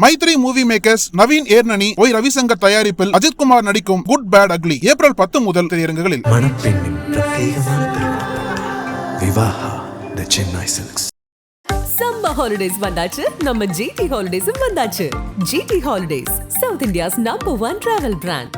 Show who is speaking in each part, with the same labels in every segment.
Speaker 1: Mythri movie makers Naveen Yerneni Y Ravishankar தயாரிப்பில் அஜித்குமார் நடிக்கும் good bad ugly April பத்து முதல் திரையரங்குகளில்.
Speaker 2: ஹாலிடேஸ் வந்தாச்சு. நம்ம ஜிடி ஹாலிடேஸும் வந்தாச்சு. GT holidays south India's number one travel brand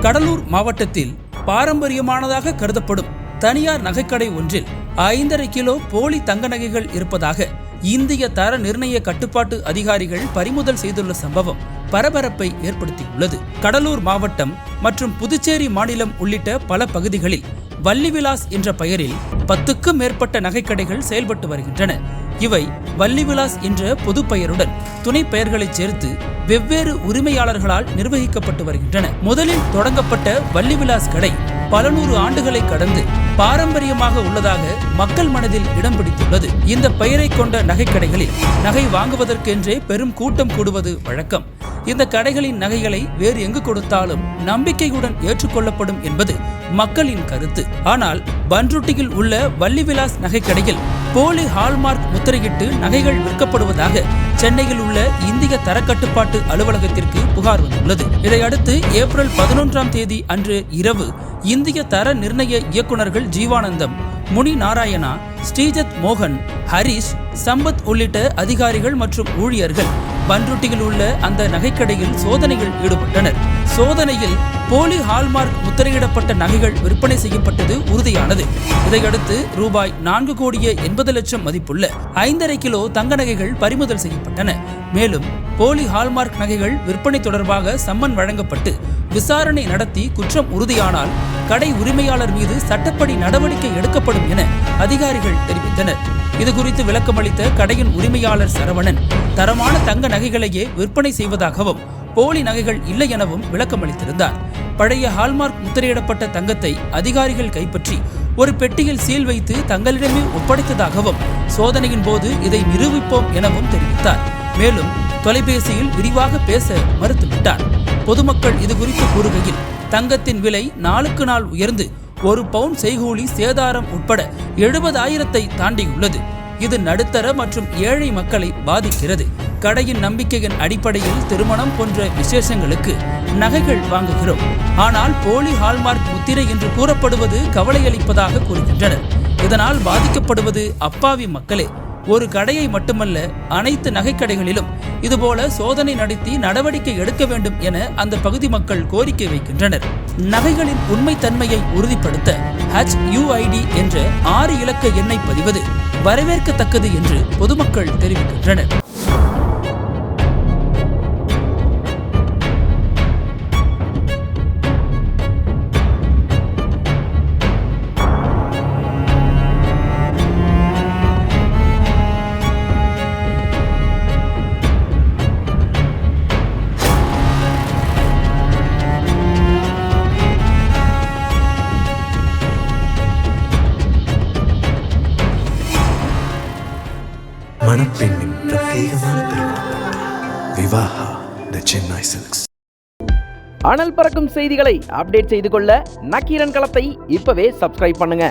Speaker 3: Cuddalore மாவட்டத்தில் பாரம்பரியமானதாக கருதப்படும் தனியார் நகைக்கடை ஒன்றில் ஐந்தரை கிலோ போலி தங்க நகைகள் இருப்பதாக இந்திய தர நிர்ணய கட்டுப்பாட்டு அதிகாரிகள் பறிமுதல் செய்துள்ள சம்பவம் பரபரப்பை ஏற்படுத்தியுள்ளது. கடலூர் மாவட்டம் மற்றும் புதுச்சேரி மாநிலம் உள்ளிட்ட பல பகுதிகளில் வள்ளிவிலாஸ் என்ற பெயரில் பத்துக்கும் மேற்பட்ட நகைக்கடைகள் செயல்பட்டு வருகின்றன. இவை வள்ளிவிலாஸ் என்ற பொது பெயருடன் துணை பெயர்களை சேர்த்து வெவ்வேறு உரிமையாளர்களால் நிர்வகிக்கப்பட்டு வருகின்றன. முதலில் தொடங்கப்பட்ட வள்ளிவிலாஸ் கடை பல நூறு ஆண்டுகளை கடந்து பாரம்பரியமாக உள்ளதாக மக்கள் மனதில் இடம் பிடித்துள்ளது. இந்த பெயரை கொண்ட நகைக்கடைகளில் நகை வாங்குவதற்கென்றே பெரும் கூட்டம் கூடுவது வழக்கம். இந்த கடைகளின் நகைகளை வேறு எங்கு கொடுத்தாலும் நம்பிக்கையுடன் ஏற்றுக்கொள்ளப்படும் என்பது மக்களின் கருத்து. ஆனால் பன்ருட்டியில் உள்ள வள்ளிவிலாஸ் நகைக்கடையில் போலி ஹால்மார்க் முத்திரையிட்டு நகைகள் விற்கப்படுவதாக சென்னையில் உள்ள இந்திய தரக்கட்டுப்பாட்டு அலுவலகத்திற்கு புகார் வந்துள்ளது. இதையடுத்து ஏப்ரல் பதினொன்றாம் தேதி அன்று இரவு இந்திய தர நிர்ணய இயக்குநர்கள் ஜீவானந்தம் முனி நாராயணா ஸ்ரீஜத் மோகன் ஹரீஷ் சம்பத் உள்ளிட்ட அதிகாரிகள் மற்றும் ஊழியர்கள் பன்ருட்டியில் உள்ள அந்த நகைக்கடையில் சோதனையில் ஈடுபட்டனர். சோதனையில் போலி ஹால்மார்க் முத்திரையிடப்பட்ட நகைகள் விற்பனை செய்யப்பட்டது உறுதியானது. இதையடுத்து ரூபாய் நான்கு கோடியே எண்பது லட்சம் மதிப்புள்ள ஐந்தரை கிலோ தங்க நகைகள் பறிமுதல் செய்யப்பட்டன. மேலும் போலி ஹால்மார்க் நகைகள் விற்பனை தொடர்பாக சம்மன் வழங்கப்பட்டு விசாரணை நடத்தி குற்றம் உறுதியானால் கடை உரிமையாளர் மீது சட்டப்படி நடவடிக்கை எடுக்கப்படும் என அதிகாரிகள் தெரிவித்தனர். இதுகுறித்து விளக்கமளித்த கடையின் உரிமையாளர் சரவணன் தரமான தங்க நகைகளையே விற்பனை செய்வதாகவும் போலி நகைகள் இல்லை எனவும் விளக்கமளித்திருந்தார். பழைய ஹால்மார்க் முத்திரையிடப்பட்ட தங்கத்தை அதிகாரிகள் கைப்பற்றி ஒரு பெட்டியில் சீல் வைத்து தங்களிடமே ஒப்படைத்ததாகவும் சோதனையின் போது இதை நிரூபிப்போம் எனவும் தெரிவித்தார். மேலும் தொலைபேசியில் விரிவாக பேச மறுத்துவிட்டார். பொதுமக்கள் இதுகுறித்து கூறுகையில் தங்கத்தின் விலை நாளுக்கு நாள் உயர்ந்து ஒரு பவுன் செய்கூலி சேதாரம் உட்பட எழுபதாயிரத்தை தாண்டியுள்ளது. இது நடுத்தர மற்றும் ஏழை மக்களை பாதிக்கிறது. கடையின் நம்பிக்கையின் அடிப்படையில் திருமணம் போன்ற விசேஷங்களுக்கு நகைகள் வாங்குகிறோம். ஆனால் போலி ஹால்மார்க் முத்திரை என்று கூறப்படுவது கவலையளிப்பதாக கூறுகின்றனர். இதனால் பாதிக்கப்படுவது அப்பாவி மக்களே. ஒரு கடையை மட்டுமல்ல அனைத்து நகைக்கடைகளிலும் இதுபோல சோதனை நடத்தி நடவடிக்கை எடுக்க வேண்டும் என அந்த பகுதி மக்கள் கோரிக்கை வைக்கின்றனர். நகைகளின் உண்மைத்தன்மையை உறுதிப்படுத்த ஹச் யூஐடி என்ற ஆறு இலக்க எண்ணை பதிவது வரவேற்கத்தக்கது என்று பொதுமக்கள் தெரிவிக்கின்றனர்.
Speaker 4: Vivaha the Chennai silks.
Speaker 5: அனல் பறக்கும் செய்திகளை அப்டேட் செய்து கொள்ள நக்கீரன் களத்தை இப்பவே சப்ஸ்கிரைப் பண்ணுங்க.